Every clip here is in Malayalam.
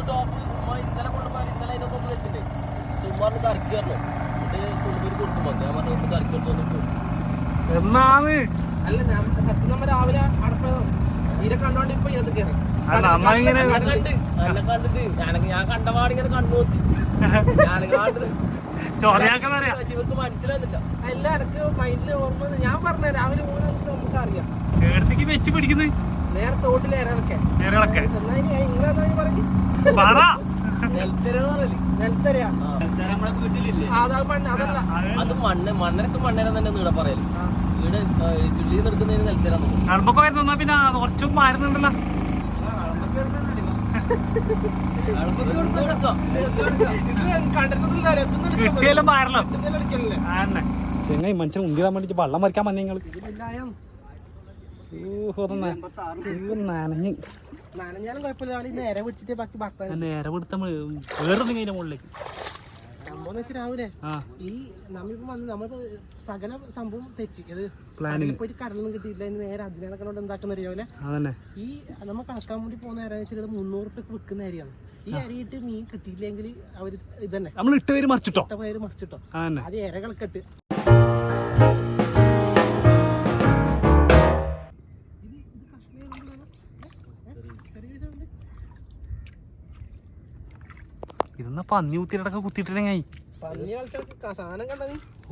ഇന്നലെ ഇന്നലെ അതിനൊക്കെ ഒന്ന് വെച്ചിട്ട് കറക്കി എന്നിട്ട് കൊണ്ടുപോയി ഞാൻ പറഞ്ഞു ഒന്ന് കറക്കി കൊടുത്തു എന്നാണ്? അല്ല ഞാൻ സത്യം നമ്മ രാവിലെ അടപ്പ് ഇതിനെ കണ്ടോണ്ട് ഇപ്പൊ കയറി കണ്ട് ഞാനൊക്കെ ഞാൻ കണ്ടപാട് ഇങ്ങനെ കണ്ണു നോക്കി. മനസ്സിലാകുന്നില്ല എനിക്ക് മൈൻഡിൽ ഓർമ്മ ഞാൻ പറഞ്ഞ രാവിലെ മൂന്ന് നമുക്ക് അറിയാം വെച്ച് പിടിക്കുന്നത് നേരെ തോട്ടിൽ എന്നാ ഇനി നിങ്ങളെന്നാ ഇനി പറഞ്ഞു പറ. അതാ മണ്ണ് മണ്ണരക്ക് മണ്ണേരം തന്നെ ഇവിടെ പറയൽ. ഇവിടെ ചുള്ളിയിൽ നിന്ന് എടുക്കുന്നതിന് നെൽത്തരാന്ന് വരുന്ന പിന്നെ കുറച്ചും മാറുന്നുണ്ടല്ലോ. ചെങ്ങായി മനുഷ്യൻ ഉന്തിരാൻ വേണ്ടി വെള്ളം മറിക്കാൻ വന്നെ നിങ്ങൾ നനഞ്ഞ്. നനഞ്ഞാലും കുഴപ്പമില്ല. നേരെ പിടിച്ചിട്ട് ബാക്കി ഭർത്താവ് നേരെ പിടുത്ത വേറെ അതിന്റെ മുകളിലേക്ക്. സംഭവം വെച്ചാൽ രാവിലെ ഈ നമ്മളിപ്പോ വന്ന് നമ്മളിപ്പോ സകല സംഭവം തെറ്റി. അത് Planning. കടലിൽ പോയിട്ട് കടലൊന്നും കിട്ടിയില്ല നേരെ അതിനെ കൊണ്ട് എന്താക്കുന്ന അറിയാവില്ല ഈ നമ്മൾ കളക്കാൻ വേണ്ടി പോകുന്ന നേരം വെച്ചാൽ മുന്നൂറ് റുപ്യക്ക് വിൽക്കുന്ന ഈ അരിയിട്ട് മീൻ കിട്ടിയില്ലെങ്കിൽ അവർ ഇതന്നെ. നമ്മൾ ഇട്ട് പേര് മറിച്ചിട്ടോ? ഇട്ട പേര് മറിച്ചിട്ടോ. അത് ഇരകൾക്കെട്ട് ഇതെന്നാ പന്നി കുത്തിയിട്ടൊക്കെ കുത്തിയിട്ടില്ലെങ്കിൽ പന്നി കളിച്ച സാധനം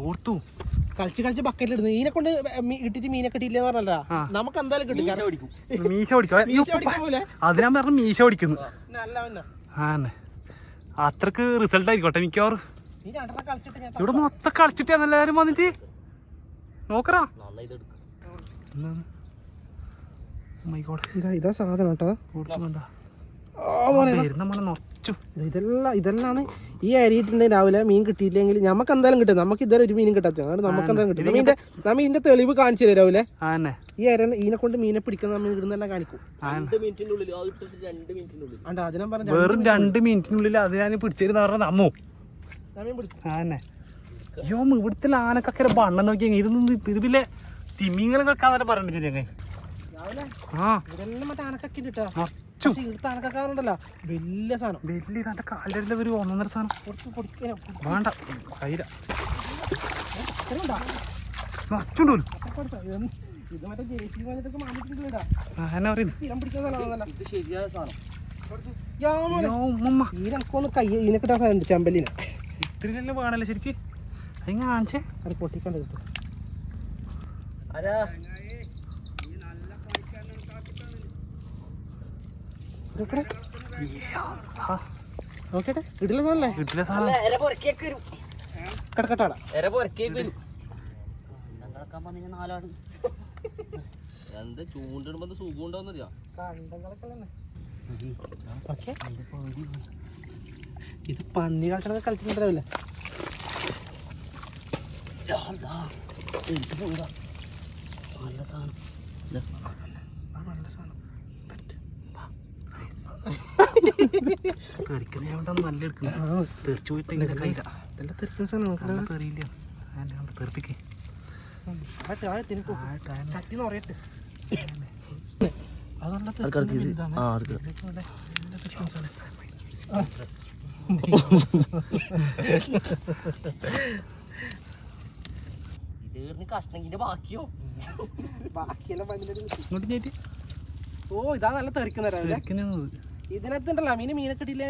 ഓർത്തു. കളിച്ച് കളിച്ച് ബക്കറ്റിൽ ഇടുന്നു ഇതിനെ കൊണ്ട് ഇട്ടിട്ട് മീനെ കിട്ടിയില്ല എന്ന് പറഞ്ഞല്ല. നമുക്ക് എന്തായാലും കിട്ടും. മീശ ഓടിക്കോ അതിനാ പറഞ്ഞ മീശ ഓടിക്കുന്നു അത്രയ്ക്ക് റിസൾട്ട് ആയിക്കോട്ടെ മിക്കവാറും. നീ രണ്ടെണ്ണം കളിച്ചിട്ട് ഞാൻ ഇവിടെ മൊത്തം കളിച്ചിട്ടാണ് എല്ലാരും വന്നിട്ട്. നോക്കറാ നന്നായി ഇത് സാധനം കേട്ടോ. ഓർത്തുന്നുണ്ടാ ഇതെല്ലാം ഇതെല്ലാം ഈ അരിയിട്ടുണ്ടെങ്കിൽ രാവിലെ മീൻ കിട്ടിയില്ലെങ്കിൽ നമുക്ക് എന്തായാലും കിട്ടും. നമുക്ക് ഇതുവരെ ഒരു മീനും കിട്ടാത്ത. അതുകൊണ്ട് നമുക്ക് എന്തായാലും കിട്ടും. നമ്മ ഇതിന്റെ നമ്മ ഇതിന്റെ തെളിവ് കാണിച്ചു തരാം രാവിലെ. ആന്നെ ഈ അര ഇതിനെ കൊണ്ട് മീനെ പിടിക്കുന്ന നമ്മൾ കാണിക്കും. അണ്ട അതിനെ പറഞ്ഞ വെറും രണ്ട് മിനിറ്റിനുള്ളിൽ അത് ഞാൻ പിടിച്ചിരുന്ന പറഞ്ഞ അമ്മോ അയ്യോ ഇവിടുത്തെ ആനക്കൊക്കെ ബണ്ണം നോക്കി ഇതൊന്നും ഇത് പിന്നെ തിമിങ്ങനെ പറയണ്ട ചങ്ങായി ആ. ഇതെല്ലാം മറ്റേ ആനക്കൊക്കെ കിട്ടാ വലിയ സാധനം. വലിയ ഒരു ഒന്നൊന്നര സാധനം. വേണ്ട. കയ്യില? ഇത് ഇത് മറ്റേ വന്നിട്ടൊക്കെ സ്ഥിരം സ്ഥലമാണല്ലോ ശരിയായ സാധനം. കൈ ഇതിനെ കിട്ടാൻ സാധനം ചെമ്പല്ലിനെ. ഇത്രയല്ലേ വേണല്ലേ ശരിക്ക്. അതിങ്ങനെ കാണിച്ചേ അത് പൊട്ടിക്കണ്ട കിട്ടും ആരാ? നോക്കട്ടെ സാധനല്ലേ? സാധനം. കിടക്കട്ടാടാ എന്താ ചൂണ്ടിടുമ്പോ സുഖം ഇത് പന്നി കളിച്ചത് കളിച്ചിട്ടുണ്ടാവില്ല നല്ല സാധനം. തെറിക്കുന്ന ഞാൻ നല്ല എടുക്കുന്നത് തെറിച്ചു പോയിട്ട് ഇങ്ങനെ തെറിയില്ല. തെറിപ്പിക്കേ. ബാക്കിയോ? ബാക്കിയെല്ലാം ഓ ഇതാ നല്ല തെറിക്കുന്നവരാ തെറിക്കുന്നത് ഇതിനകത്ത് ഉണ്ടല്ലോ മീന് മീനെ കിട്ടിയില്ല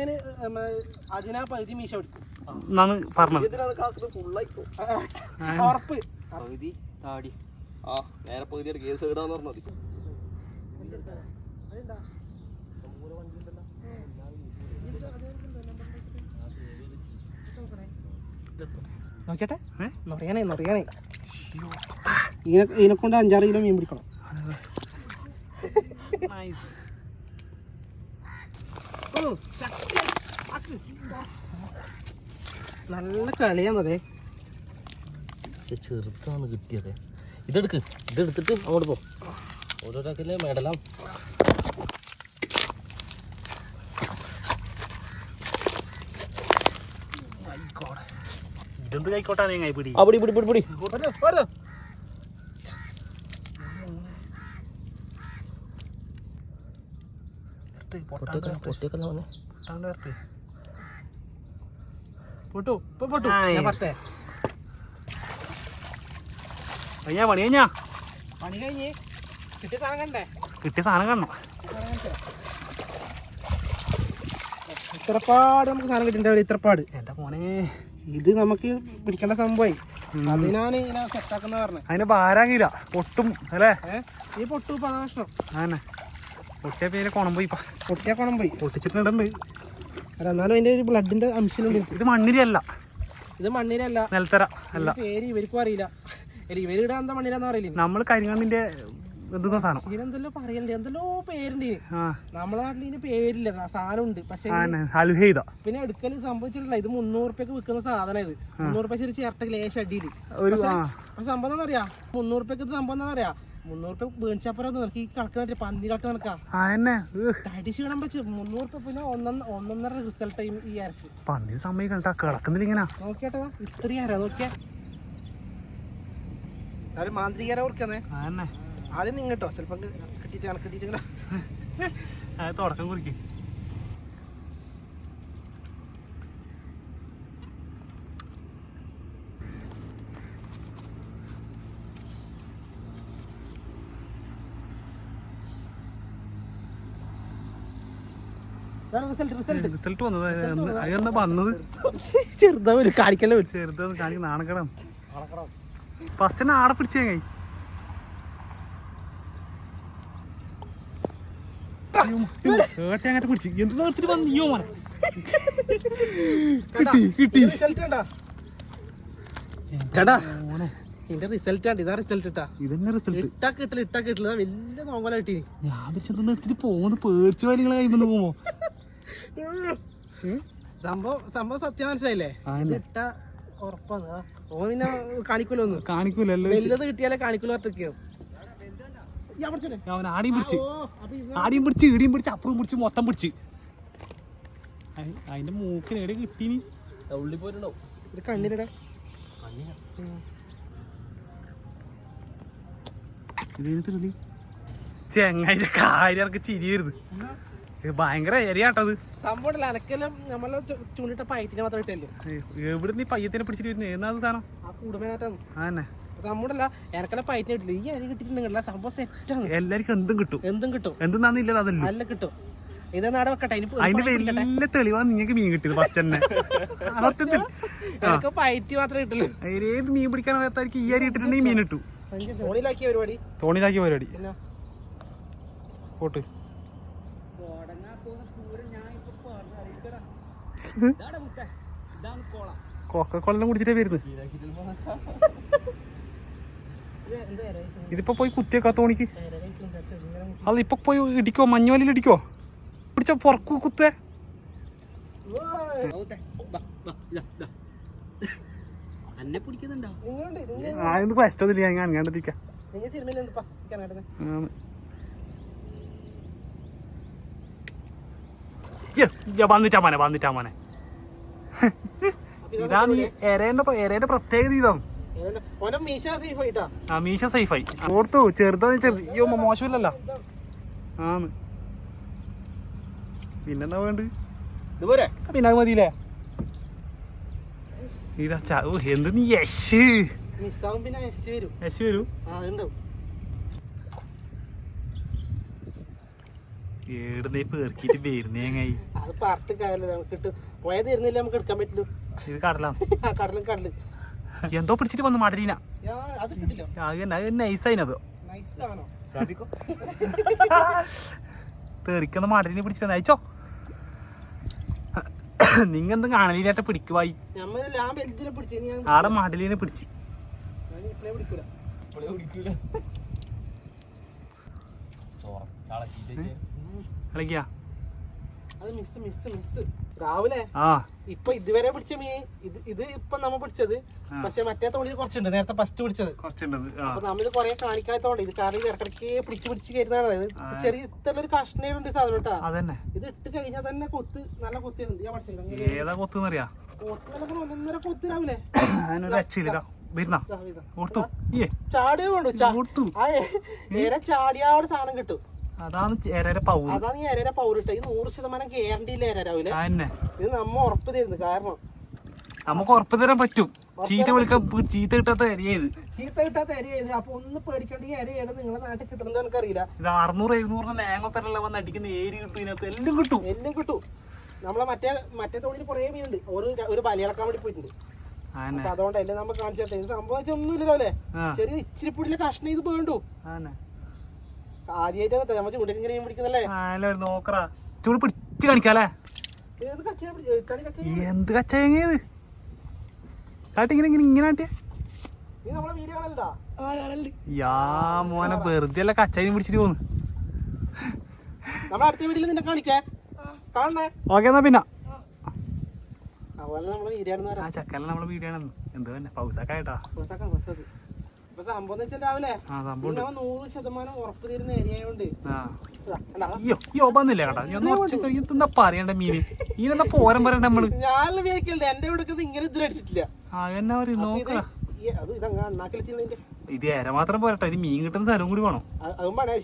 അതിനാ പകുതി മീശ എടുക്കും എന്നാണ് പറഞ്ഞത്. ഉറപ്പ്. പകുതി താടി. ആ നേരെ പകുതിയുടെ കേസ് ഇടാന്ന് പറഞ്ഞത് നോക്കട്ടെ ഏ? നിറയാനേ നിറയാനേ ഇതിനെ ഇതിനെ കൊണ്ട് അഞ്ചാറ് കിലോ മീൻ പിടിക്കണം ഓ, ശക്തി. ആക്ക്. നല്ല കളിയാന്നതേ പക്ഷെ ചെറുതാണ് കിട്ടിയത്. ഇതെടുക്ക്. ഇതെടുത്തിട്ട് അങ്ങോട്ട് പോ. ഓരോരാക്കല്ലേ മെഡലാം ഇതെന്ത് കൈക്കോട്ടാ നീ പിടി? ആ പിടി പിടി പിടി പിടി. പൊട്ടിയേക്കല്ല വന്നെ പൊട്ടാണ്ട് വരട്ടെ. പൊട്ടു ഇപ്പൊ പൊട്ടു. ഞാൻ പത്തേ. കഴിഞ്ഞാ പണി കഴിഞ്ഞാ? പണി കഴിഞ്ഞ് കിട്ടിയ സാധനം കണ്ടേ? കിട്ടിയ സാധനം കാണണം. ഇത്രപ്പാട് നമുക്ക് സാധനം കിട്ടിണ്ടാവില്ല ഇത്രപ്പാട് എന്റെ മോനെ. ഇത് നമുക്ക് പിടിക്കേണ്ട സംഭവമായി. അതിനാണ് ഇതിനെ സെറ്റാക്കുന്ന പറഞ്ഞത് അതിന് ഭാരാകില്ല. പൊട്ടും അല്ലേ? ഈ പൊട്ടു പൊട്ടിയ പേര് കുണം പോയി പൊട്ടിയ കൊണം പോയി. പൊട്ടിച്ചിട്ടുണ്ട്. അല്ല എന്നാലും അതിന്റെ ഒരു ബ്ലഡിന്റെ അംശമുണ്ട് ഇത് മണ്ണിരല്ല ഇത് മണ്ണിരല്ല നെൽത്തറ അല്ല. പേര് ഇവർക്കും അറിയില്ല. അല്ല ഇവരിടാൻ എന്താ മണ്ണിരാന്ന് അറിയില്ല നമ്മൾ കരിങ്ങണ്ണിന്റെ എന്തുന്ന സാധനം? ഇതിനെന്തല്ലോ പറയലുണ്ട്. എന്തെല്ലോ പേരുണ്ട് നമ്മളെ നാട്ടിൽ ഇതിന് പേരില്ല. സാധനം ഉണ്ട് പക്ഷെ ആന്നെ പിന്നെ എടുക്കൽ സംഭവിച്ചിട്ടില്ല. ഇത് മുന്നൂറ് റുപ്യക്ക് വിൽക്കുന്ന സാധനം ഇത് മുന്നൂറ് റുപ്യ ശരി ചേർത്ത ലേശം അടിയിൽ സംഭവം എന്താ അറിയാ മുന്നൂറ് റുപ്യക്ക് സംഭവം എന്താ അറിയാ മുന്നൂറ് റുപ്യ മേടിച്ചപ്പുറം നിനക്ക് ഈ കണക്ക് പന്നി കണക്ക് നടക്കാ അതന്നെ തടി ക്ഷീണം വെച്ച് മുന്നൂറ് റുപ്യ പിന്നെ ഒന്നൊന്ന ഒന്നൊന്നര റിസൾട്ട് ടൈം ഈ ആർക്ക് പന്നി സമ്മതിക്കണ്ട കിടക്കുന്നില്ല ഇങ്ങനെ. നോക്കിയാട്ടാ ഇത്രയും ആരാ നോക്കിയാ ഒരു മാന്ത്രികര ഓർക്കുന്നേ ആദ്യം നിങ്ങട്ടോ. ചിലപ്പോ കിട്ടിയിട്ട് കണക്ക് കിട്ടിയിട്ട് അത് തുടക്കം കുറിക്ക്. റിസൾട്ട് റിസൾട്ട് റിസൾട്ട് വന്നത് അതെന്താ വന്നത്. ചെറുതാവില്ല കാണിക്കല്ലേ പറ്റും. ചെറുതെന്ന് കാണിക്കുന്ന നാണക്കടം ഫസ്റ്റ് തന്നെ ആടെ പിടിച്ചേ കൈ ഏട്ടങ്ങാട്ട് എന്ത് നിർത്തിട്ട് മോനെ? കിട്ടി കിട്ടി റിസൾട്ട് ഇതിന്റെ ഇതാ റിസൾട്ട് ഇട്ടാ. ഇതന്നെ റിസൾട്ട് ഇട്ടാ കിട്ടില്ല ഇട്ടാ കിട്ടില്ല വലിയ കിട്ടി ഞാൻ വെച്ചത് നിർത്തിട്ട് പോകുന്നു. പേടിച്ചു കാര്യങ്ങളെ പോകുമ്പോ സംഭവം സംഭവം സത്യം മനസ്സിലായില്ലേ? ഇട്ട ഉറപ്പാണ്. ആ. ഓൻ പിന്നെ കാണിക്കൂല ഒന്ന് കാണിക്കൂലല്ലോ വലുത് കിട്ടിയാലേ കാണിക്കൂല ഒറ്റയ്ക്ക് ഞാൻ പഠിച്ചോനെ അവൻ ആടിയും പിടിച്ച്. ആടിയും പിടിച്ച് ഇടിയും പിടിച്ച് അപ്പുറം പിടിച്ച് മൊത്തം പിടിച്ച്. അതിന്റെ മൂക്കിന് എവിടെ കിട്ടീനി? ഉള്ളി പോയിട്ടുണ്ടാവും. ഇത് ഇതിനകത്തുള്ളി ചെങ്ങായിന്റെ കാര്യം ഇറക്കി ചിരി വരുന്നത് ഭയങ്കര ഏരിയാട്ടത് സംഭവം ഉണ്ടല്ലോ അനക്കെല്ലാം നമ്മളെ ചൂണ്ടിട്ട പൈറ്റിനെ മാത്രം ഇട്ടല്ലേ? എവിടെ നീ പയ്യത്തിനെ പിടിച്ചിട്ട് വരുന്നത് സാധനം ആ അതന്നെ എനക്കെല്ലാം പൈറ്റിനെ ഈ അരി കിട്ടിയിട്ടുണ്ടെങ്കിലല്ല സംഭവം സെറ്റാണ് എല്ലാവർക്കും എന്തും കിട്ടും. എന്തും കിട്ടും. എന്തെന്നാന്നില്ല അതല്ല? അല്ല കിട്ടും. ഇത് നാടെ വെക്കട്ടെ ഇനി അതിന്റെ വലിയ തെളിവാണ് നിങ്ങൾക്ക് മീൻ കിട്ടിയത് ഫസ്റ്റ് തന്നെ. സത്യത്തിൽ മാത്രമേ കിട്ടുള്ളൂ. ഏത് മീൻ പിടിക്കാൻ അറിയാത്തായിരിക്കും ഈ അരി ഇട്ടിട്ടുണ്ടെങ്കിൽ മീൻ കിട്ടും. ഫോണിലാക്കിയ പരിപാടി. തോണിലാക്കിയ പരിപാടി. പോട്ട്. കൊക്കക്കൊള്ളം കുടിച്ചിട്ടേ വരുന്നത്. ഇതിപ്പോ പോയി കുത്തിയേക്കാ തോണിക്ക്. അത് ഇപ്പൊ പോയി ഇടിക്കോ? മഞ്ഞോലിൽ ഇടിക്കോ? പിടിച്ച പുറക്കു കുത്തേ. അന്നെ പിടിക്കുന്നുണ്ടോ? ഞാൻ വന്നിട്ടാ മോനെ വന്നിട്ടാ മോനെ. ഇതാണ് ഈ എരേന്റെ പ്ര- എരേന്റെ പ്രത്യേകത ഇതാണ് മീശ സേഫായി ഓർത്തു ചെറുതാണ് ചെറുത്. അയ്യോ മോ- ആന്ന്. പിന്നെന്താ വേണ്ട ഇതുപോലെ പിന്നെ മതിയില്ലേ? ഇതാ എന്ത് നീ യശ് വരൂ ആ അതുണ്ടാവും ഏടുന്നേ പേർക്കിട്ട് വരുന്നേങ്ങായി അത് പാർട്ടി കാര്യമില്ല നമുക്ക് കിട്ടും പോയത് തരുന്നില്ല നമുക്ക് എടുക്കാൻ പറ്റുള്ളൂ ഇത് കടലാണ് ആ കടലും കടൽ. എന്തോ പിടിച്ചിട്ട് വന്നു മടലീന. അത് നൈസായിനത് തെറിക്കുന്ന മടലിനെ പിടിച്ചിട്ട് അയച്ചോ. നിങ്ങ എന്തും കാണലിനായിട്ട് പിടിക്കുവായി. ആടെ മടലിനെ പിടിച്ച്. പിടിക്കൂല. കളിക്കാ. രാവിലെ ഇപ്പൊ ഇതുവരെ പിടിച്ച മീൻ ഇത് ഇത് ഇപ്പൊ നമ്മ പിടിച്ചത്. പക്ഷെ മറ്റേ തോണിയിൽ കുറച്ചുണ്ട് നേരത്തെ ഫസ്റ്റ് പിടിച്ചത്. അപ്പൊ നമ്മിത് കൊറേ കാണിക്കാത്തോണ്ട് ഇത് കാരണം ഇടക്കിടക്ക് പിടിച്ച് പിടിച്ച് കയറുന്നതാണ് ചെറിയ ഇത്ര ഒരു കഷ്ണയുണ്ട് സാധനം കേട്ടാ. ഇത് ഇട്ട് കഴിഞ്ഞാൽ തന്നെ കൊത്ത് നല്ല പഠിച്ചത്. ഏതാ കൊത്തുന്നറിയാ? കൊത്ത് ഒന്നൊന്നര കൊത്ത് രാവിലെ. രക്ഷയില്ല. വരുന്ന. ഓർത്തു. ചാടിയോ വേണ്ടു ചാ. ഓർത്തു. നേരെ ചാടിയാട് സാധനം കിട്ടും. അതാണ് ഏറെ പൗര് അതാണ് ഈ എരയുടെ പൗരിട്ട. ഈ നൂറ് ശതമാനം ഗ്യാരണ്ടി ഇല്ല അതന്നെ. ഇത് നമ്മ ഉറപ്പ് തരുന്നു കാരണം നമുക്ക് ഉറപ്പ് തരാൻ പറ്റും. ചീത്ത വിളിക്കാൻ ചീത്ത കിട്ടാത്ത ഏരിയ ഇത്. ചീത്ത കിട്ടാത്ത എരയായത് അപ്പൊ ഒന്ന് പേടിക്കേണ്ട ഈ എരയാണ് നിങ്ങളെ നാട്ടിൽ കിട്ടുന്നത് എനിക്കറിയില്ല. ഇത് അറുന്നൂറ് എഴുന്നൂറിന് തേങ്ങപ്പരല്ല വന്ന് അടിക്കുന്ന ഏരി കിട്ടും ഇതിനകത്ത്. എല്ലാം കിട്ടും. എല്ലാം കിട്ടും. നമ്മളെ മറ്റേ മറ്റേ തോണിയിൽ കുറേ മീനുണ്ട്. ഒരു ഒരു ബലിയിളക്കാൻ വേണ്ടി പോയിട്ടുണ്ട്. അതുകൊണ്ടല്ലേ നമുക്ക് കാണിച്ചിട്ടെ. ഇത് സംഭവം വെച്ചാൽ ഒന്നുമില്ലല്ലോ അല്ലേ? ചെറിയ ഇച്ചിരി പുടിയിലെ കഷ്ണം ഇത് വേണ്ടു. ആദ്യമായിട്ടാണ് നമ്മൾ ചൂണ്ടൊക്കെ ഇങ്ങനെ പിടിക്കുന്നല്ലേ ആയാലും ഒരു നോക്കറാ. ചൂട് പിടിച്ച് കാണിക്കാല്ലേ എന്ത് കച്ചയത് കാട്ടി ഇങ്ങനെ യാ മോനെ വെറുതെ അല്ല കച്ചായി പിടിച്ചിട്ട് പോന്ന്? നമ്മളെ അടുത്ത വീഡിയോയിൽ നിന്നെ കാണിക്കേ. കാണണേ? ഓക്കെ എന്നാ പിന്നെ. അതുപോലെ നമ്മളെ വീഡിയോ ആ ചക്കല്ല നമ്മളെ വീഡിയോ എന്ത് തന്നെ പൗസാക്കായിട്ടാ ഇപ്പൊ സംഭവം എന്ന് വെച്ചാൽ രാവിലെ ആ സംഭവം ഉണ്ട്. നൂറ് ശതമാനം ഉറപ്പ് തരുന്ന ഏരിയ ആയതുകൊണ്ട് കേട്ടാ. കഴിഞ്ഞ് എന്താ പറയണ്ട മീന്? മീനെന്താ പോരം പറയണ്ട നമ്മൾ? ഞാൻ എന്റെ ഇവിടെ ഇങ്ങനെ ഇതിലടിച്ചിട്ടില്ല ആ എന്നാ പറയും ഇത് നോക്ക. ഏര മാത്രം പോരട്ടെ. ഇത് മീൻ കിട്ടുന്ന സ്ഥലവും കൂടി വേണം.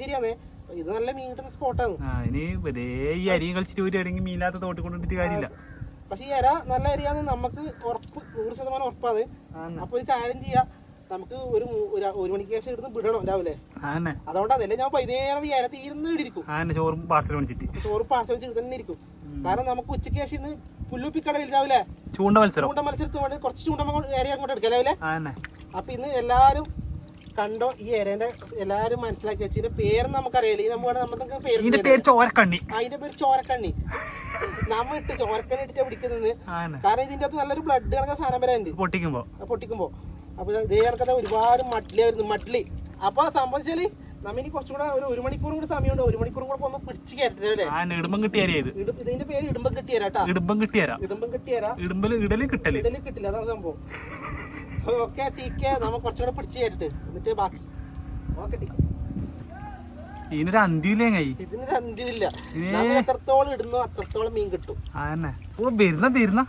ശരിയാന്നേ ഇത് നല്ല മീൻ കിട്ടുന്ന സ്പോട്ടാണ്. ഇനി വെറുതെ ഈ അരിയും കളിച്ചിട്ട് ഒരു എവിടെയെങ്കിലും മീനാത്ത തോട്ടി കൊണ്ടിട്ട് കാര്യമില്ല. പക്ഷെ ഈ അര നല്ല അരിയാന്ന് നമുക്ക് ഉറപ്പ് നൂറ് ശതമാനം ഉറപ്പാണ്. അപ്പൊ ഒരു കാര്യം ചെയ്യാം. നമുക്ക് ഒരു ഒരു- മണിക്ക് ശേഷം ഇരുന്ന് വിടണം രാവിലെ. ആന്നെ. അതുകൊണ്ടാണ് അല്ലേ ഞാൻ വൈകുന്നേരം വിചാരത്തിൽ ഇരുന്ന് ഇടിയിരിക്കും ചോറും പാർസൽ മേടിച്ചിട്ട് ചോറ് പാർസൽ തന്നെ ഇരിക്കും. കാരണം നമുക്ക് ഉച്ചയ്ക്ക് ശേഷം ഇന്ന് പുല്ലുപ്പിക്കടവിൽ രാവിലെ. ചൂണ്ട മത്സരം. ചൂണ്ട മത്സരത്തിന് വേണ്ടി കുറച്ച് ചൂണ്ട ഏരിയ അങ്ങോട്ട് എടുക്കാം രാവിലെ. അപ്പൊ ഇന്ന് എല്ലാരും കണ്ടോ ഈ ഏരേന്റെ എല്ലാരും മനസ്സിലാക്കി വെച്ച് ഇതിന്റെ പേര് നമുക്കറിയില്ല നമുക്ക് പേര് ചോരക്കണ്ണി. അതിന്റെ പേര് ചോരക്കണ്ണി. നമ്മ ഇട്ട് ചോരക്കണ്ണി ഇട്ടിട്ട് പിടിക്കുന്നത്. കാരണം ഇതിന്റെ അകത്ത് നല്ലൊരു ബ്ലഡ് കണക്കുന്ന സാധനം വരെ ഉണ്ട് പൊട്ടിക്കുമ്പോ പൊട്ടിക്കുമ്പോ. അപ്പൊ ഇതേ കണക്കത്തെ ഒരുപാട് മട്ട്ലി വരുന്നു മട്ടിലി. അപ്പൊ സംഭവിച്ചാൽ നമ്മ ഇനി കുറച്ചും കൂടെ ഒരു ഒരു മണിക്കൂറും കൂടെ സമയമുണ്ട്. ഒരു മണിക്കൂറും കൂടെ ഒന്ന് പിടിച്ച് കയറ്റല്ലേ ഇടുമ്പം കിട്ടിയാരേ ഇത്. ഇതിന്റെ പേര് ഇടുമ്പം കിട്ടിയാരാട്ടാ ഇടുമ്പം കിട്ടിയാരാ ഇടുമ്പം കിട്ടിയാരാ ഇടുമ്പൽ ഇടൽ കിട്ടൽ. ഇടൽ കിട്ടില്ല അതാണ് സംഭവം. ഓക്കെ ടീക്കെ. നമ്മ കുറച്ചും കൂടെ പിടിച്ച് കയറ്റിട്ട് എന്നിട്ട് ബാക്കി. ഓക്കെ ടീക്കെ. ഇതിനൊരു അന്തിയില്ലേ ഇതിനൊരു അന്തിയില്ല. നമ്മൾ എത്രത്തോളം ഇടുന്നു അത്രത്തോളം മീൻ കിട്ടും. ഓ വരുന്ന വരുന്ന.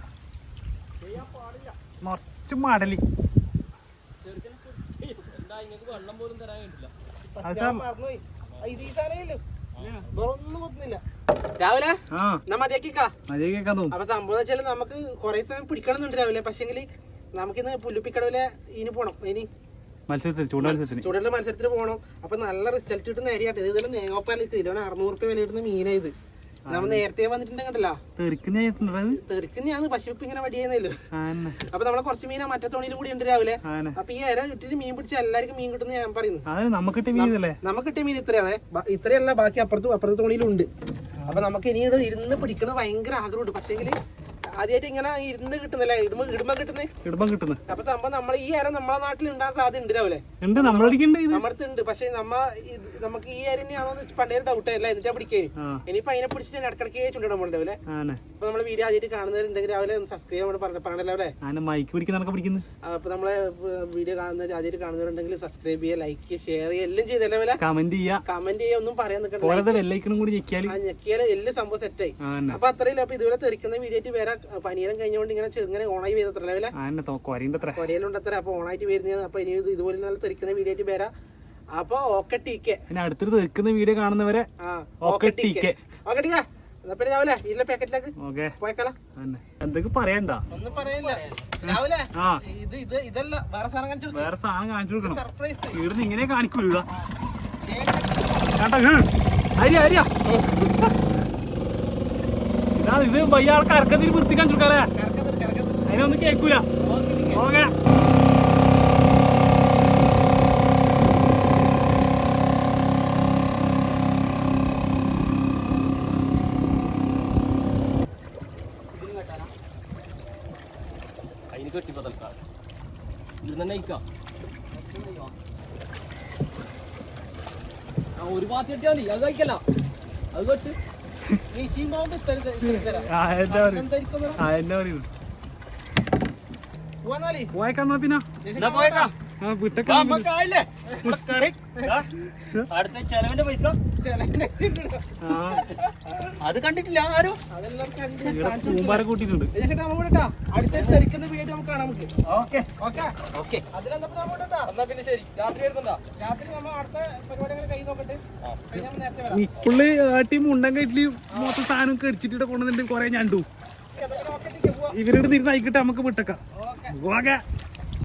മറച്ച് മടലി. എന്താ ഇങ്ങക്ക് വെള്ളം പോലും തരാൻ വേണ്ടില്ല രാവിലെ? അപ്പൊ സംഭവം വെച്ചാൽ നമുക്ക് കുറെ സമയം പിടിക്കണമെന്നുണ്ട് രാവിലെ. പക്ഷെങ്കിൽ നമുക്കിന്ന് പുല്ലുപ്പിക്കടവിലെ ഇനി പോണം. ഇനി മത്സരത്തിന് ചൂണ്ട മത്സരത്തിന് ചൂടുള്ള മത്സരത്തിന് പോകണം അപ്പൊ നല്ല റിസൾട്ട് കിട്ടുന്ന ഏരിയ ഇതിലും ഇതെല്ലാം നേങ്ങോപ്പാൽ കിലോ അറുന്നൂറ് രൂപ വില കിട്ടുന്ന മീനാ ഇത് നമ്മൾ നേരത്തെ വന്നിട്ടുണ്ടെങ്കിലോ തെറിക്കുന്നതാണ് പക്ഷെ ഇപ്പൊ ഇങ്ങനെ വടിയായിരുന്നല്ലോ അപ്പൊ നമ്മളെ കുറച്ച് മീനാ മറ്റേ തോണിയിലും കൂടി ഉണ്ട് രാവിലെ. അപ്പൊ ഈ ഇര ഇട്ടിട്ട് മീൻ പിടിച്ച എല്ലാവർക്കും മീൻ കിട്ടുന്ന ഞാൻ പറയുന്നു. നമുക്ക് കിട്ടിയ മീൻ ഇത്രയാണ്. ഇത്രയല്ല ബാക്കി അപ്പുറത്തും അപ്പുറത്തെ തോണിയിലും ഉണ്ട്. അപ്പൊ നമുക്ക് ഇനി ഇരുന്ന് പിടിക്കണ ഭയങ്കര ആഗ്രഹമുണ്ട്. പക്ഷേങ്കിൽ ആദ്യമായിട്ട് ഇങ്ങനെ ഇരുന്ന് കിട്ടുന്നില്ല? ഇടുമ ഇടുമ കിട്ടുന്നേ? ഇടുമ്പം കിട്ടുന്നു. അപ്പൊ സംഭവം നമ്മൾ ഈ അര നമ്മളെ നാട്ടിൽ ഉണ്ടാകാൻ സാധ്യത ഉണ്ട് രാവിലെ. ഉണ്ട് അടുത്ത് ഉണ്ട് പക്ഷെ നമ്മ നമുക്ക് ഈ അര പണ്ടേ ഡൗട്ട് അല്ല എന്നിട്ട് പിടിക്കേ ഇനിയിപ്പൊ അതിനെ പിടിച്ചിട്ട് ഇടക്കിടക്കേ ചുണ്ടിടാൻ പോകണ്ട രാവിലെ. അപ്പൊ നമ്മൾ വീഡിയോ ആദ്യമായിട്ട് കാണുന്നവരുണ്ടെങ്കിൽ രാവിലെ സബ്സ്ക്രൈബ് ചെയ്യാൻ പറഞ്ഞു പറഞ്ഞല്ലേ മൈക്ക് പിടിക്കുന്ന. പിടിക്കുന്നു അപ്പൊ നമ്മളെ വീഡിയോ കാണുന്നവർ ആദ്യമായിട്ട് കാണുന്നവരുണ്ടെങ്കിൽ സബ്സ്ക്രൈബ് ചെയ്യുക ലൈക്ക് ചെയ്യുക ഷെയർ ചെയ്യുക എല്ലാം ചെയ്തല്ലേ കമന്റ് ചെയ്യാ കമന്റ് ചെയ്യുക ഒന്നും പറയാൻ നിൽക്കണ്ട. ഞെക്കിയാലും. എല്ലാം സംഭവം സെറ്റായി അപ്പൊ അത്രയില്ല അപ്പൊ ഇതുപോലെ തെറിക്കുന്ന വീഡിയോ ആയിട്ട് വരാം പനീരം കഴിഞ്ഞുകൊണ്ട് ഇങ്ങനെ ചെറുങ്ങനെ ഓണായി വരുന്നത്ര. ലെവലെ ആന്നെ കൊരയുണ്ട് അത്ര കൊരയിലുണ്ട് അത്ര. അപ്പൊ ഓണായിട്ട് വരുന്നത് അപ്പൊ ഇനി ഇതുപോലെ നല്ല തെറിക്കുന്ന വീഡിയോ ആയിട്ട് വരാം. അപ്പൊ ഓക്കെ ടീക്കെ. അടുത്തൊരു തെക്കുന്ന വീഡിയോ കാണുന്നവരെ ഓക്കെ ടീക്കെ. ഓക്കെ ടീക്ക. പിന്നെ രാവിലെ ഇതിലെ പാക്കറ്റിലേക്ക് പോയേക്കാല. എന്തൊക്കെ പറയണ്ട? ഒന്നും പറയില്ല. രാവിലെ ഇത് ഇത് ഇതല്ല. വേറെ സാധനം കാണിച്ചു വേറെ സാധനം കാണിച്ചു കൊടുക്കണം. സർപ്രൈസ് ഇവിടുന്ന് ഇങ്ങനെ കാണിക്കൂല കണ്ടോ? അരിയ അരിയ. ഇതാ ഇത് വയ്യ ആൾക്ക് അറക്കത്തിൽ വൃത്തി കാണിച്ചു കൊടുക്കാല്ലേ കറക്കത്തിട്ട് കറക്കത്തിട്ട് അതിനൊന്നും കേൾക്കൂല ഓക്കെ ടീക്കെ ഓക്കെ അതിന് കെട്ടിപ്പോ തൽക്കാലം. ഇത് തന്നെ അയക്കാം. ഒരു പാത്തി കെട്ടിയാ മതി. അത് കഴിക്കല്ല. അത് കെട്ട്. പിന്നെ. അടുത്ത ചെലവിന്റെ പൈസ. ആ. അത് കണ്ടിട്ടില്ല ആരും? കൂട്ടിയിട്ടുണ്ട്. അടുത്ത തിരക്കുന്ന വീഡിയോ നമുക്ക് കാണാം നമുക്ക്. ഓക്കെ. ഓക്കെ. ഓക്കെ. അതിലെന്താ നമ്മൾ പിന്നെ ശരി. രാത്രി വരുന്നുണ്ടോ? രാത്രി നമ്മൾ അടുത്ത പരിപാടികൾ കൈ നോക്കട്ടെ. കഴിഞ്ഞാൽ ടീം മുണ്ടൻ കയറ്റിൽ മൊത്തം സാധനം കടിച്ചിട്ട് ഇവിടെ കൊണ്ടുവന്നിട്ട് കൊറേ ഞണ്ടു. ഇവരോട് തിരിഞ്ഞ് അയക്കിട്ട് നമുക്ക് വിട്ടേക്കാം. ഓക്കെ. ഓക്കെ